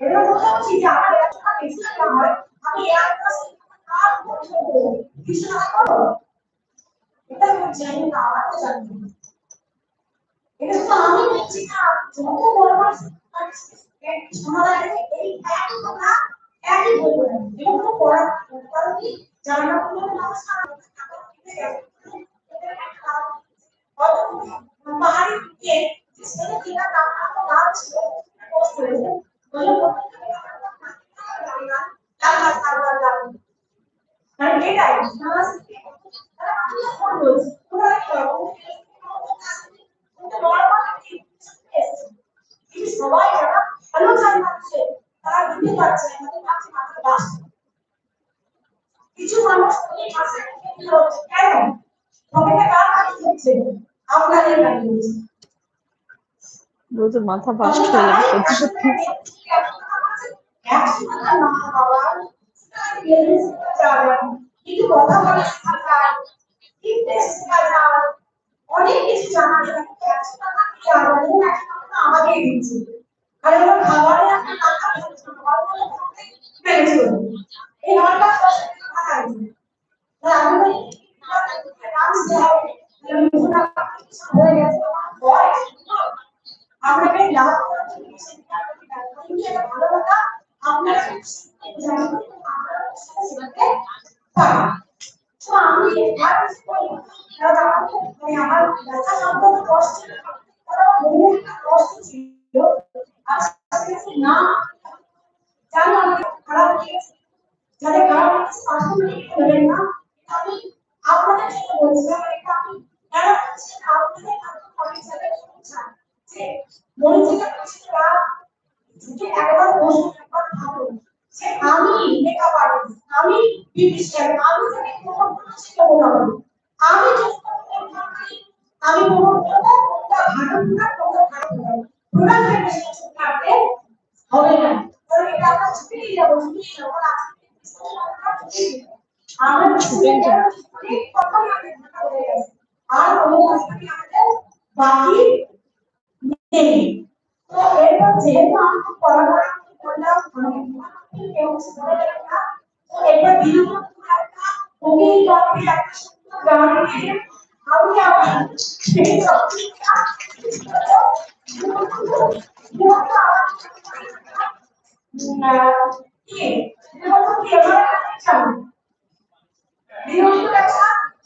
এটা কথা হচ্ছে যে আমার এতটা বেশি না হয় আমি এক মাস কাজ করতে দেবো কিছু না করো এটা আমি জানি না আমাকে জানি না এটা তো আমি বলছি না যত বড় মানুষ সমাধান এই একই কথা একই বলব এটা কোনো পড়া কারণ কি জানা কোনো নমস্কার পাহাড়ি দিকে সেটা যেটা কাটা গাছ ছিল পোস্ট হয়েছে বলে মানে এটাই সংস্কৃতি তারা আমি এখন বলছি তোমরা সবাই যারা ভালো জানছে তারা বুঝতে পারছে আমাদের কাছে মাত্র বাস কিছু মানুষ এই মাসে কেন সবাইকে কার কাছে রোজের মাথা বাস্ট হয়ে যাবে অনেক কিছু জানা যায় আমাকেই দিচ্ছে আর এবার খাবারে একটা টাকা এই টাকা আছে তাই আমি বলি কাজ হবে মুখটা হয়ে গেছে আমার ভয় আপনাকে লাভ করার জন্য সেটা ভালো কথা আপনারা জানেন আপনারা সেটাকে পারেন তো আমি আর কিছু বলি কারণ আমাকে মানে আমার ব্যথা সম্পর্কে কষ্ট ছিল তারা মনে একটা কষ্ট ছিল আজকে না জানো আমি খারাপ লেগেছে যাদের খারাপ লেগেছে পাশে বলবেন না আমি আপনাদের জন্য বলছিলাম এটা আমি যারা হচ্ছেন আপনাদের আমি যাদের শুনছেন যে মনে থেকে যে একবার বসে একবার ভাবুন যে আমি মেকআপ আর্টিস্ট আমি বিউটিশিয়ান আমি যদি প্রমোট করছি কেমন আমি যদি প্রমোট করি আমি প্রমোট করব কোনটা ভালো কোনটা কোনটা ভালো কোনটা প্রোডাক্ট রেজিস্ট্রেশন করতে হবে না। কারণ এটা আমরা ছুটি যাব ছুটি যাব আমরা ছুটি যাব। কথা আমাদের ঢাকা হয়ে গেছে? আর কোনো কাজটাই আমাদের বাকি নেই তো এরপর যেহেতু আমি খুব পড়াশোনা করলাম আমি কেউ কিছু বলে দেবে না তো এরপর দিনমত একটা কবি কবি একটা সুন্দর গান গিয়ে আমি আমার সেই সবকিছুটা কি এরকম কি এবার চান বিরক্ত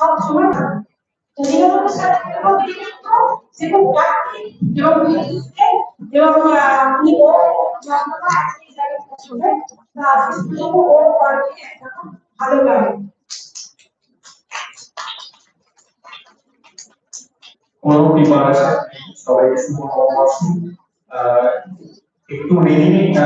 সব সময় থাকবে তো নিরাপত্তার সাথে এবং বিনীত যেরকম ব্যক্তি এবং বিনীতকে এবং আপনি ও যন্ত্রণা আছে এই জায়গায় পছন্দ তা আপনি ও পড়বে একদম ভালো লাগে কোনো প্রিপারেশন সবাইকে শুভ নববর্ষ আহ, একটু রেডি নেই না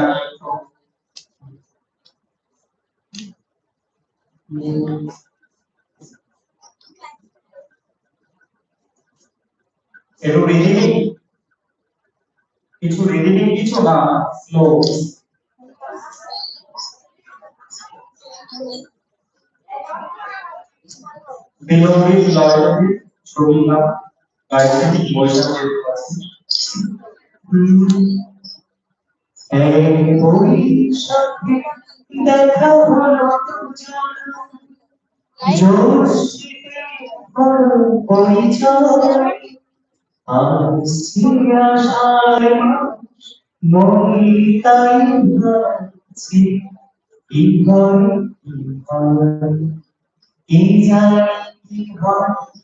একটু রেডি নেই কিছু রেডি নেই কিছু না স্লো বিনোদী লয়টি শরীরা গায়ত্রী বৈশাখের এই বৈশাখে দেখা হলো কি জানি কি হয়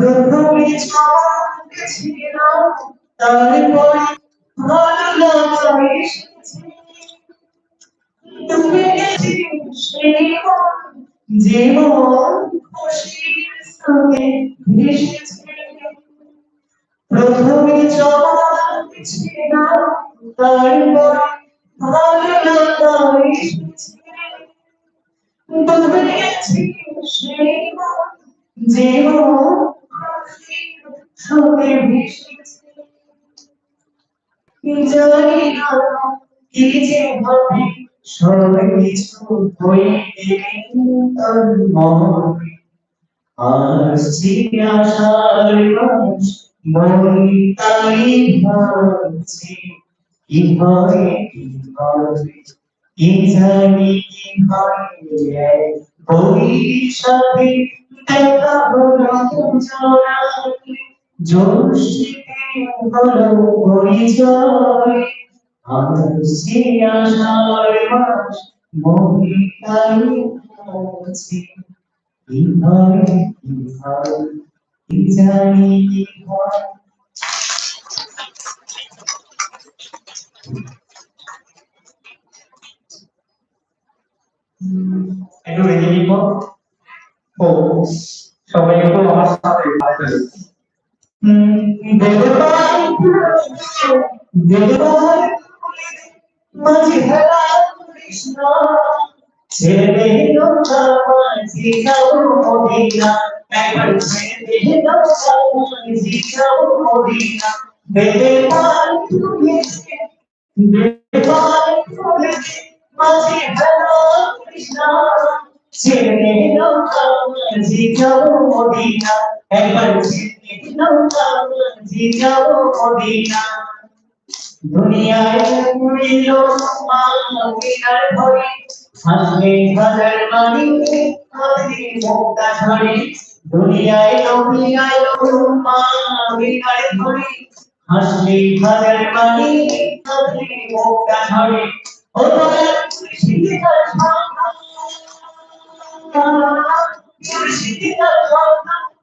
প্রথমে ছন্দ ছিল তারপরে ভালো লাগা এসেছে তুমি যে মন খুশির সঙ্গে ভেসেছে প্রথমে মন যে খুশির সঙ্গে ভেসেছে জানি না কি যে হবে সব কিছু হইতে আসছি আশার মাস তাই ভাবছি কি কি হবে কি জানি কি এক বৈশাখে দেখা হলো জোড়ায় জোশিতে হলো পরিচয় আসছি আশার মাস মনে তাই কি হয় কি হয় কি জানি কি হয় একটু রেখে ও সবাই একটু আমার সাথে দেবতাই দেবতাই মাঝে যাও মদিনা একবার ছেড়ে নৌকা মাঝি বেদে পাল হেলা কৃষ্ণ ছেড়ে নৌকা মাঝি যাও মদিনা একবার ছেড়ে নৌকা মাঝি যাও মদিনা দুনিয়ায় পুরিল মাগিনার ভরে হাসলে হাজার মানি কাঁদে মুক্তা ঝরে দুনিয়ায় দুনিয়ায় মাগিনার ভরে হাসলে হাজার মানি কাঁদে মুক্তা ঝরে ও দয়াল খুশিতে তার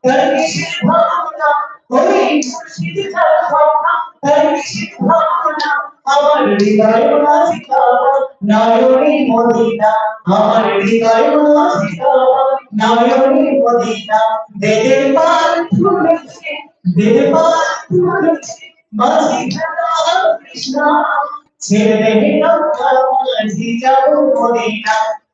তার কিসের ভাবনা ওই ভাবনা তার কিসের ভাবনা আমার হৃদয় মাসিকা নয়নী মদিনা আমার হৃদয় মাসিকা নয়নী মদিনা দেদে পাল ফুলেছে দেদে পাল ফুলেছে মাঝি কৃষ্ণ ছেড়ে দেহে নৌকা মাঝি যাব মদিনা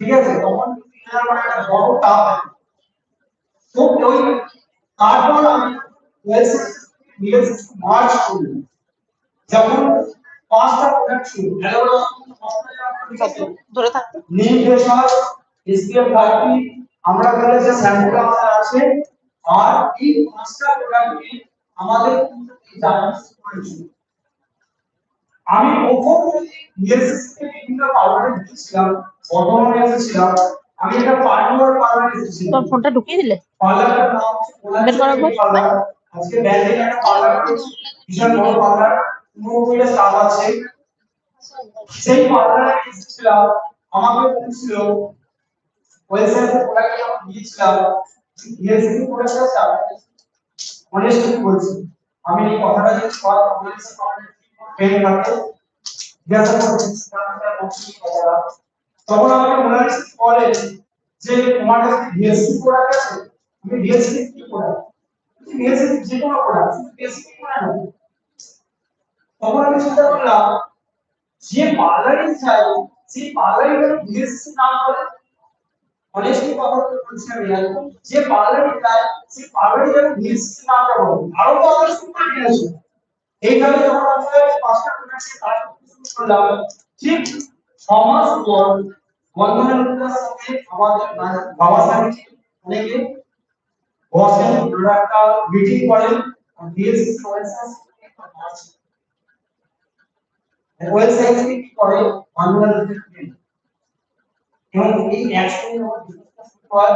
ঠিক আছে তখন সিনেরা মানে একটা বড় টাপ আছে তো ওই তারপর আমি ওয়েলস মিলেস মার্চ করি যখন পাঁচটা প্রোডাক্ট ছিল এগারো ধরে থাকতো নিম ফেসাস এসপিএফ থার্টি আমরা বলে যে স্যাম্পল আমাদের আছে আর এই পাঁচটা প্রোডাক্টে আমাদের জার্নালিস্ট করেছিল আমি প্রথম বিএসএসসি তে বিভিন্ন পার্লারে গিয়েছিলাম বর্ধমানে এসেছিলাম আমি একটা পার্লার পার্লারে এসেছিলাম। তোর ফোনটা ঢুকিয়ে দিলে? নাম বের করার পর? আজকে একটা পার্লার বিশাল বড় পার্লার পনেরো স্টাফ আছে। সেই পার্লারে এসেছিলাম আমাকে বলছিল ওয়েবসাইটে প্রোডাক্ট প্রোডাক্টটা চাবে অনেস্টলি বলছি। আমি এই কথাটা যদি পেন থাকে জিজ্ঞাসা করছি তাহলে বলছি কথাটা তখন আমাকে মনে হচ্ছে বলে যে তোমার কাছে ডিএসসি প্রোডাক্ট আছে আমি ডিএসসি কি প্রোডাক্ট ডিএসসি যে কোনো প্রোডাক্ট ডিএসসি কি প্রোডাক্ট তখন আমি চিন্তা করলাম যে পার্লারে চাই সেই পার্লারে কেন বিএসসি নাম করে কথা বলছিলাম রিয়াল যে পার্লারে যায় সে পার্লারে যেন হিলস নামটা বলে আরও তো আমাদের সুপার আছে এইভাবে যখন আমরা পাঁচটা প্রোডাক্টে কাজ করলাম ঠিক সমাজ পর বন্ধনের সঙ্গে আমাদের বাবা সাহেব অনেকে বসেন একটা মিটিং করেন থেকে কি করে? বন্ধনের এবং এই একসঙ্গে হয়,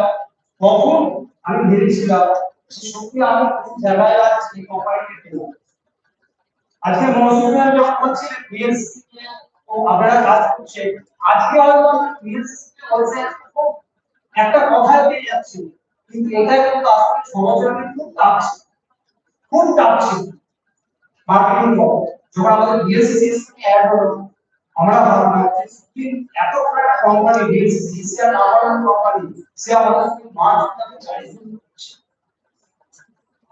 তখন আমি ভেবেছিলাম সত্যি আমি জায়গায় এই কোম্পানিতে আজকে মৌসুমে যখন হচ্ছে বিএসসি ও আপনারা কাজ করছে আজকে হয়তো আমরা বিএসসি বলছে একটা কথায় পেয়ে যাচ্ছি, কিন্তু এটা কিন্তু আসলে সমাজের খুব টাফ। খুব টাফ ছিল। মার্কেটিং করো যখন আমাদের বিএসসি থেকে অ্যাড হলো, আমরা ভাবলাম যে এত বড় একটা কোম্পানি বিএসসি সে আর কোম্পানি সে আমাদের মার্কেটিং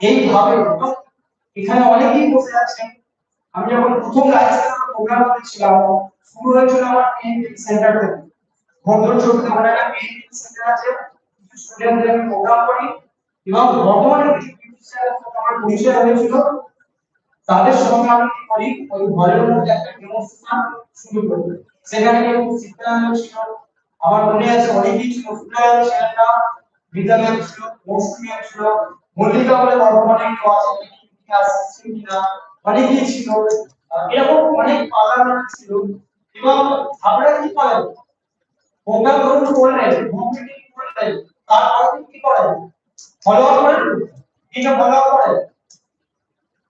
এইভাবে এখানে অনেকেই বসে আছেন। আমি যখন প্রথম লাইসেন্স প্রোগ্রাম করেছিলাম, শুরু হয়েছিল আমার পিএনপি সেন্টার থেকে। ভদ্র চোখে আমার একটা পিএনপি সেন্টার আছে, কিছু স্টুডেন্টদের আমি প্রোগ্রাম করি। এবং বর্তমানে কিছু টিচার আমার পরিচয় হয়েছিল। তাদের সঙ্গে আমি কি করি, ওই হলের মধ্যে একটা ডেমোস্ট্রেশন শুরু করি। সেখানে কেউ চিত্রায়ন ছিল। আমার মনে আছে, অনেকেই ছিল ফুলায়ন ছিলেন না বিদ্যালয় ছিল মৌসুমী ছিল। মল্লিকা বলে বর্তমানে কেউ আছে কিনা? অনেকেই ছিল আহ, এরকম অনেক ছিল। এবং আপনারা কি করেন ধরুন করলেন করলেন কি করেন ফলো আপ করেন এটা ফলো আপ করেন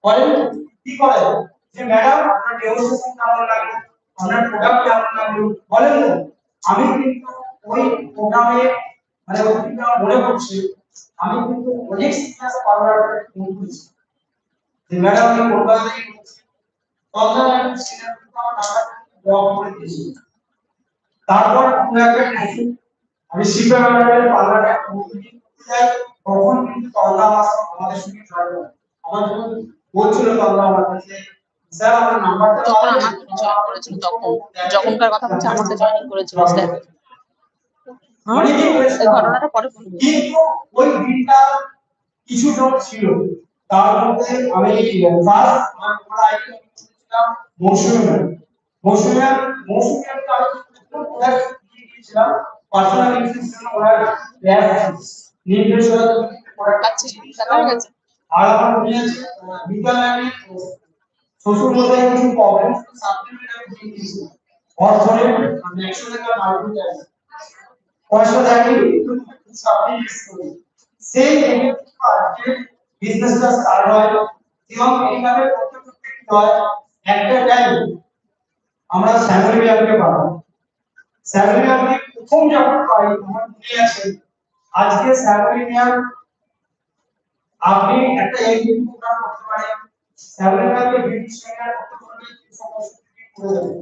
করেন কি করেন যে ম্যাডাম আপনার ডেমোস্ট্রেশন কেমন লাগল আপনার প্রোডাক্ট কেমন লাগল? বলেন আমি কিন্তু ওই প্রোগ্রামে মানে ওই মনে পড়ছে। আমি কিন্তু অনেক সিনিয়র পার্লার ফোন করেছি ম্যাডাম আমি কলকাতা থেকে তখন আমি আমার নাম্বার ব্লক করে দিয়েছি। তারপর কোনো একটা আমি ম্যাডামের তখন কিন্তু তল্লা আমাদের সঙ্গে জয়েন আমার যখন বলছিল তল্লা আমার কাছে স্যার আমার নাম্বারটা তখন আমাকে জয়েন করেছিল তখন যখনকার কথা বলছে আমাকে জয়েন করেছিল স্যার। হ্যাঁ? ঘটনাটা পরে কিন্তু ওই দিনটা কিছু জন ছিল। তার মধ্যে আমি ফার্স্ট আমার আইটেম ছিলাম মৌসুমী। মৌসুমী মৌসুমী ম্যাম তো আমি প্রোডাক্ট দিয়ে দিয়েছিলাম পার্সোনাল জন্য ওনার ল্যাব নির্দেশ প্রোডাক্ট গেছে। আর আমার মনে আছে বিদ্যালয়ে শ্বশুর মশাই কিছু প্রবলেম সাপ্লিমেন্ট আমি দিয়ে দিয়েছি। অর্থনে আমি একশো টাকা মার্কেট যাই পয়সা দেয়নি সাপ্লিমেন্ট সেই আজকে বিজনেসটা স্টার্ট হয়। এবং এইভাবে করতে করতে কি হয়, একটা টাইম আমরা স্যালারি ব্যাংকে পাবো। স্যালারি ব্যাংকে প্রথম যখন পাই আমার মনে আছে, আজকে স্যালারি নেওয়ার আপনি একটা এমবি প্রোগ্রাম করতে পারেন। স্যালারি ব্যাংকে বিডি শেয়ার করতে পারলে সমস্ত কিছু করে দেবে?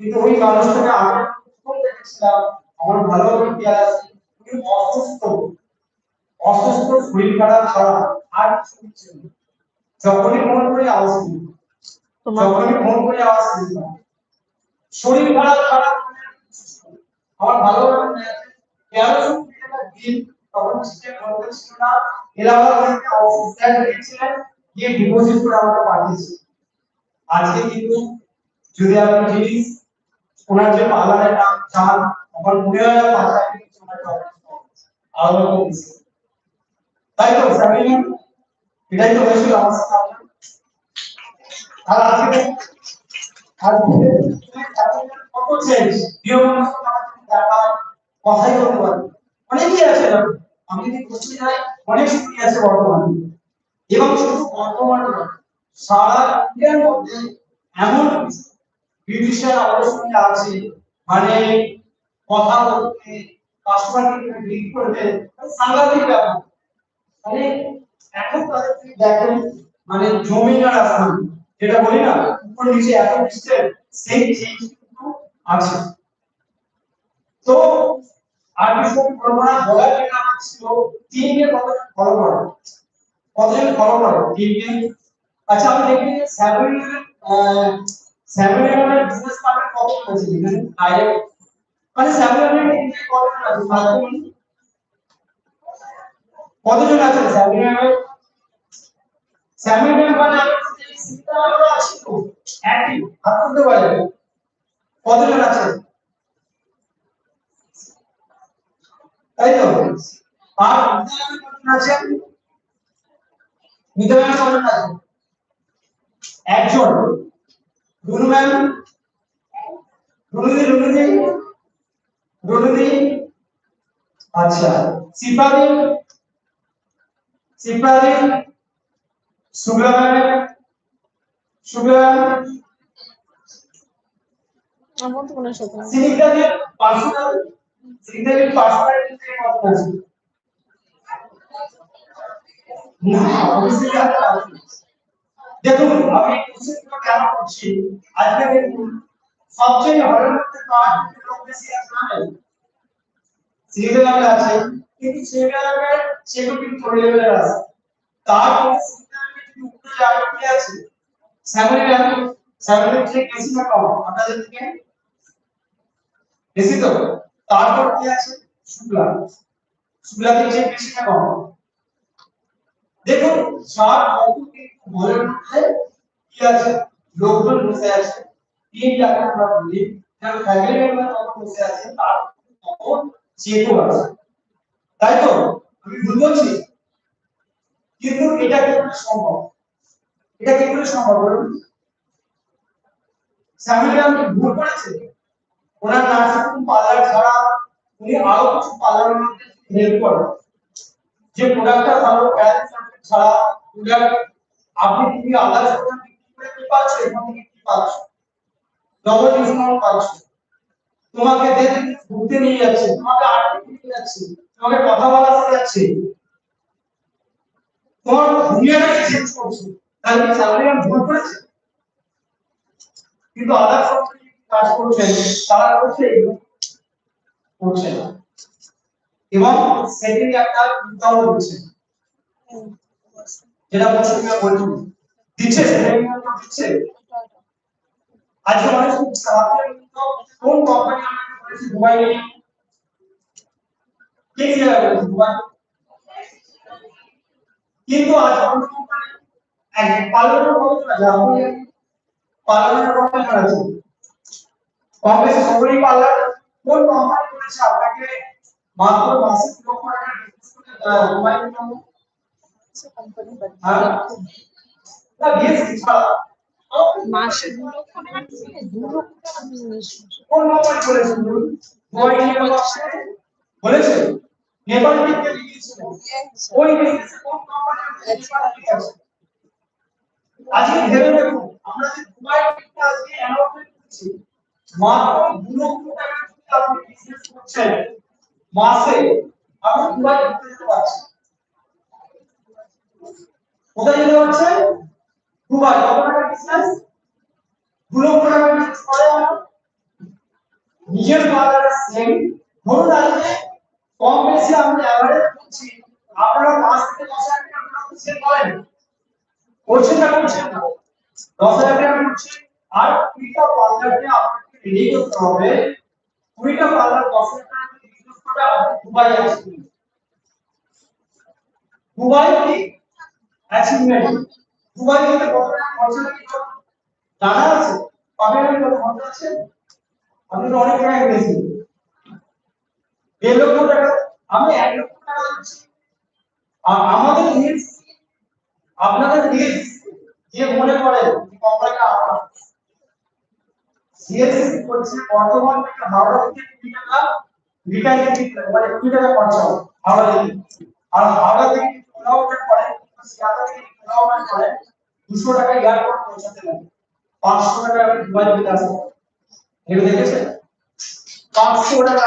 কিন্তু ওই মানুষটাকে আমি প্রথম দেখেছিলাম, আমার ভালো বিদ্যা আছে, উনি অসুস্থ। অসুস্থ শরীর খারাপ ছাড়া আর কিছু ছিল না। যখনই ফোন করে আওয়াজ যখনই ফোন করে আওয়াজ শরীর খারাপ ছাড়া। আমার ভালো তেরোশো কোটি তখন বন্ধ ছিল না। অফিসার গিয়ে ডিপোজিট করে আমাকে পাঠিয়েছে। আজকে কিন্তু যদি আপনি জিনিস ওনার যে পার্লারের নাম চান আমার মনে হয় আলাদা করে তাই তো ফ্যামিলি এটাই তো হয়েছিল আমার আজকে আজকে কত চেঞ্জ কথাই বলতে পারি অনেকেই আছে আমি যদি বলতে যাই অনেক স্ত্রী আছে বর্তমানে। এবং শুধু বর্তমানে সারা ইন্ডিয়ার মধ্যে এমন বিউটিশিয়ান আমাদের সঙ্গে আছে মানে কথা বলতে কাস্টমারকে ডিল করতে সাংঘাতিক ব্যাপার। মানে এখন দেখেন মানে যেটা বলি না, উপর নিচে এত ডিস্টেন্স সেই কিন্তু আছে। তো আর কিছু বলব না বলার আমার ছিল তিনকে কতজন ফলো করে কতজন ফলো করে তিনকে আচ্ছা আমি দেখি সেভেন ইলেভেন বিজনেস পার্টনার কতজন আছে এখানে? ডাইরেক্ট মানে ইলেভেন তিনকে কতজন আছে সাতজন কতজন আছেন স্যামি ম্যাম স্যামি ম্যাম মানে আমাদের এই সিস্টেম আমরা আছি তো একই হাত তুলতে পারে কতজন আছেন? তাই তো? আর কতজন আছেন? কতজন আছেন? একজন। রুনু ম্যাম? রুনুদি রুনুদি? রুনুদি? আচ্ছা সিপাদি আমার তো মনে হয় পার্সোনাল পার্সোনাল আছে না অবশ্যই আছে দেখুন আমি কোশ্চেনটা কেন করছি? আজকে দেখুন সবচেয়ে মধ্যে কাজ আছে। না সিনিকাদের আছে কিন্তু সিনিকাদের সেগুলো কিন্তু থোড়ি লেভেলের আছে তারপরে সিনিকাদের যদি উপরে যায় কি আছে সেভেন সেভেন থেকে বেশি না কম আপনাদের থেকে বেশি তো তারপর কি আছে শুক্লা শুক্লা থেকে বেশি না কম দেখুন চার অঙ্ক কিন্তু ঘরের মধ্যে কি আছে লোকজন বসে আছে তিন যাকে আমরা বলি যার ফ্যামিলি মেম্বার কত বসে আছে তার কত চেকও আছে তাই তো? আমি ভুল বলছি? কিন্তু এটা কি সম্ভব? এটা কি করে সম্ভব বলুন? স্যামিরা কি ভুল করেছে? ওনার নার্সিং পার্লার ছাড়া উনি আরও কিছু পার্লারের মধ্যে হেল্প করেন যে প্রোডাক্টটা ভালো ব্যালেন্স ছাড়া প্রোডাক্ট আপনি কি আলাদা করে বিক্রি করে কি পাচ্ছ এখান থেকে কি পাচ্ছ ডবল ডিসকাউন্ট পাচ্ছ তোমাকে দেখে ঘুরতে নিয়ে যাচ্ছে, তোমাকে আটকে নিয়ে যাচ্ছে। তোমাকে কথা বলা শেখাচ্ছে তোমার চেঞ্জ করছে তাহলে আমি ভুল কিন্তু কাজ করছেন, তারা করছে করছে না। এবং সেকেন্ড একটা দিচ্ছে যেটা দিচ্ছে দিচ্ছে? আজকে মানুষ কোন কোম্পানি আমাকে বলেছে দুবাই কিন্তু আজ আছে কোন কোম্পানি আপনাকে মাত্র মাসে লক্ষ টাকা করে মোবাইল হ্যাঁ। মাসে দু লক্ষ টাকা দু লক্ষ টাকা বিজনেস কোন কোম্পানি বলেছে বলেছে? নেপাল থেকে লিখেছিল ওই বিজনেসে কোন কোম্পানি আজকে ভেবে দেখুন আমরা যে দুবাই থেকে আজকে অ্যানাউন্সমেন্ট করছি মাত্র দু লক্ষ টাকা যদি আপনি বিজনেস করছেন। মাসে আপনি দুবাই ঘুরতে যেতে পারছেন। কোথায় যেতে পারছেন? দুবাই। কত টাকা বিজনেস দু লক্ষ টাকা বিজনেস করে নিজের পার্লারের সেম ধরুন আজকে কম বেশি আমরা অ্যাভারেজ বলছি আপনারা পাঁচ থেকে দশ হাজার টাকা সেল করেন। করছেন না করছেন না। দশ হাজার টাকা করছেন আর কুড়িটা পার্লারকে আপনাকে রেডি করতে হবে। কুড়িটা পার্লার দশ হাজার টাকা বিজনেস করে আপনি দুবাই আসবেন দুবাই কি? অ্যাচিভমেন্ট দুবাই কত টাকা খরচা লাগে জানা আছে? পাবেন কত খরচা আছে? আপনি তো অনেক টাকা গেছেন দেড় লক্ষ টাকা, আমি এক লক্ষ টাকা দিচ্ছি। আমাদের নিডস আপনাদের নিডস যে মনে করেন কোম্পানিটা আপনার সিএসসি করছে, বর্তমান থেকে হাওড়া থেকে কুড়ি টাকা রিটার্ন মানে কুড়ি টাকা খরচা হাওড়া থেকে। আর হাওড়া থেকে কোলাউটের পরে শিয়ালদা থেকে কোলাউটের পরে দুশো টাকা এয়ারপোর্ট পৌঁছাতে লাগে পাঁচশো টাকা দুবাই যেতে আসতে ভেবে দেখেছেন? পাঁচশো টাকা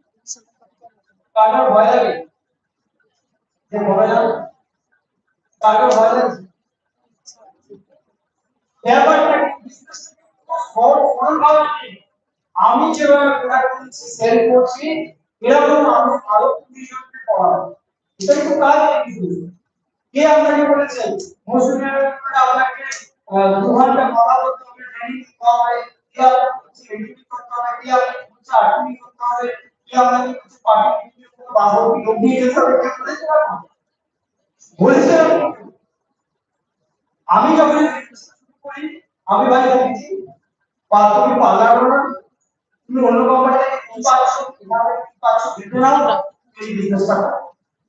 কারণ ভয় লাগে যে ভয় লাগে তাকে ভালো লাগছে ব্যাপারটা বিজনেস সব ভাবে আমি যেভাবে প্রোডাক্ট সেল করছি এরকম আমি আরও কুড়ি জনকে পড়াবো এটা কিন্তু কাজ বিজনেস কে আপনাকে বলেছে মৌসুমের ব্যাপারে আপনাকে আহ, দু ঘণ্টা কথা বলতে হবে ট্রেনিং দিতে হবে কে আপনাকে বলছে এডিটিং করতে হবে কে আপনাকে বলছে আর্টিং করতে হবে কে আপনাকে বলছে পার্টি বাহক লোক নিয়ে যেতে হবে কে বলেছে না? বলেছে না? আমি যখন এই business শুরু করি আমি ভাই দেখছি পা তুমি পার্লার না তুমি অন্য কোম্পানি থেকে কি পাচ্ছ কীভাবে কি পাচ্ছ দেখে নাও এই বিজনেসটা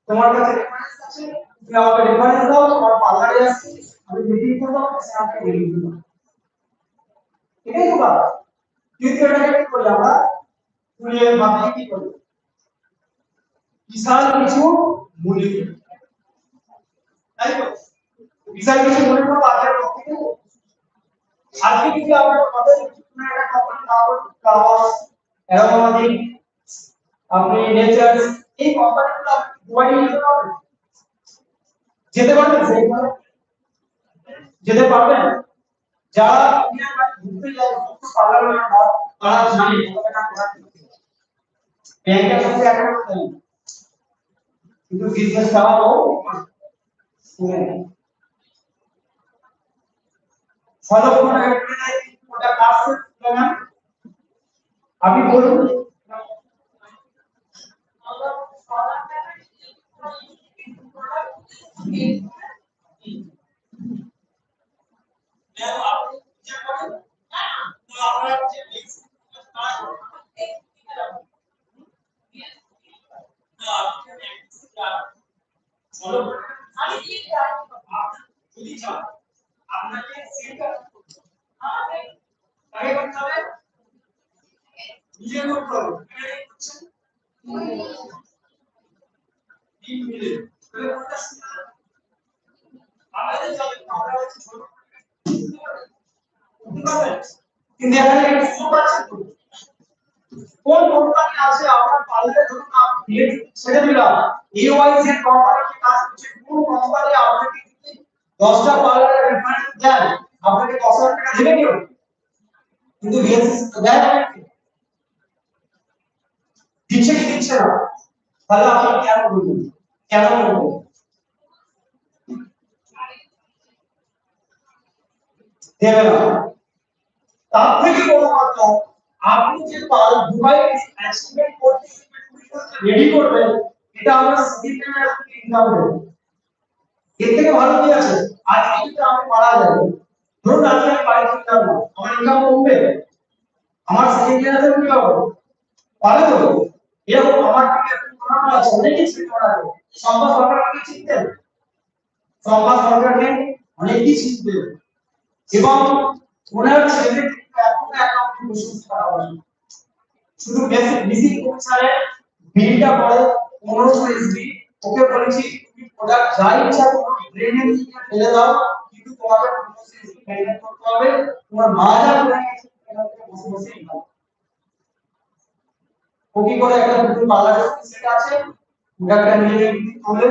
তোমার কাছে রেফারেন্স আছে তুমি আমাকে রেফারেন্স দাও তোমার পার্লারে আসছি আমি মিটিং করব সে আমাকে মিটিং দিবো এটাই তো কাজ কিন্তু এটাকে কি করি আমরা তুলে মাথায় কি করি বিশাল কিছু মূল্য তাই তো বিশাল কিছু মনে করব আপনার পক্ষে দেবো আজকে যদি আমরা আমাদের কোনো একটা কোম্পানি নাম ফ্লাওয়ার্স অ্যারোমাটিক আপনি নেচার এই কোম্পানিগুলো আপনি দুবাই যেতে পারবেন যেতে পারবেন সেইখানে যেতে পারবেন যারা ইন্ডিয়ান বাড়ি ঘুরতে যায় সমস্ত পার্লার ম্যানরা তারা জানে কতটা টাকা দিতে হয়। ব্যাংকের সাথে অ্যাকাউন্ট নেই। কিন্তু বিজনেস নেই ফলো করে ওটা করতে না আপনি বলুন। আমরা হচ্ছে ছোট বুঝতে পারবেন? কিন্তু এখানে একটা সুযোগ আছে তো কোন কোম্পানি আছে আপনার পার্লারে ধরুন আপনি ডেট ছেড়ে দিলাম এওয়াইজ এর কোম্পানিতে কাজ করছে কোন কোম্পানি আপনাকে যদি দশটা পার্লারে রেফারেন্স দেন আপনাকে দশ হাজার টাকা দেবে কেউ কিন্তু ভিএসএস দেয় না নাকি? দিচ্ছে কি দিচ্ছে না তাহলে আপনি কেন বলবেন কেন বলবেন দেবে না তার থেকে বড় কথা আপনি যে পাল দুবাই এস্টিমেট করতে রেডি করবেন, এটা আমরা সিটিজেনের ইনকাম দেব। এর থেকে ভালো কি আছে? আজকে যদি আমি মারা যাই ধরুন আজকে আমি বাড়ি থেকে যাব আমার ইনকাম কমবে। আমার সিটিজেনের কি হবে পারে তো এরকম আমার থেকে এরকম করানো আছে অনেক কিছু করা আছে সম্পদ সরকারকে চিনতেন সম্পদ সরকারকে অনেক কিছু চিনতেন এবং ওনার ছেলে অ্যাকাউন্ট প্রসেস করা হয় শুধু বেসিক বেসিক অনুসারে বিলটা পড়ে পনেরোশো এসবি ওকে বলেছি তুমি প্রোডাক্ট যা ইচ্ছা করো ব্রেনে ফেলে দাও কিন্তু তোমাকে পনেরোশো এসবি মেনটেন করতে হবে তোমার মা যা করে গেছে সেখান থেকে বসে বসে ইনকাম ও কি করে একটা দুটো পার্লারের সেট আছে প্রোডাক্টটা নিয়ে বিক্রি করলে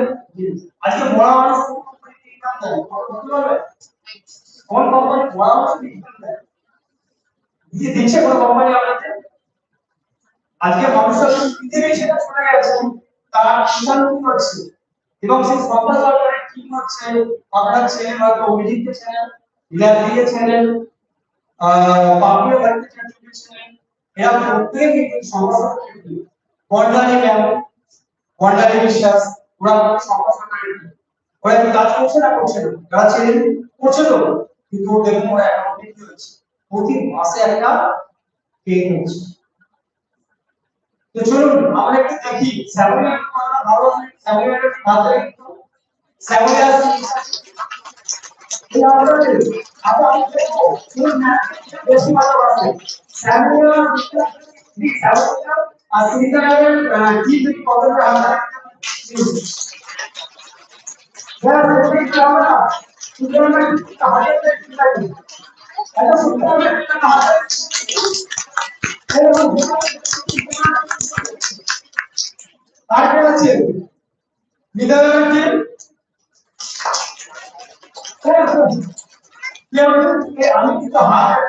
আজকে বড় মানুষ কোন কোম্পানিতে ইনকাম দেয় বলতে পারবে কোন কোম্পানি বড় মানুষ ইনকাম দেয় কোন কোম্পানি আজকে মানুষের পৃথিবী সেটা শোনা গেছে, তারা কিষাণ কি করছে। এবং সেই সরকার কি আপনার ছেলে হয়তো অভিজিৎ ছিলেন ছিলেন ছিলেন এরা প্রত্যেকে কিন্তু বিশ্বাস, ওরা সরকারের ওরা কাজ করছে না করছে না। যারা ছেলে করছে তো, কিন্তু অ্যাকাউন্টে কি হচ্ছে প্রতি মাসে একটা পে করছে তো চলুন আমরা একটু দেখি স্যামুয়েল কথা ভালো স্যামুয়েল একটু ভালো একটু স্যামুয়েল এই আপনাদের আচ্ছা আমি দেখব কোন ম্যাথে বেশি ভালো আছে স্যামুয়েল ঠিক স্যামুয়েল আর সিনিয়রের কি কি পদটা আমরা যারা দেখতে আমরা সুতরাং হাজার দেখতে পাই এটা সুতরাং একটা হাজার তারপরে আছে বিদ্যালয়ের টিম দেখো কি আমি কিন্তু হাত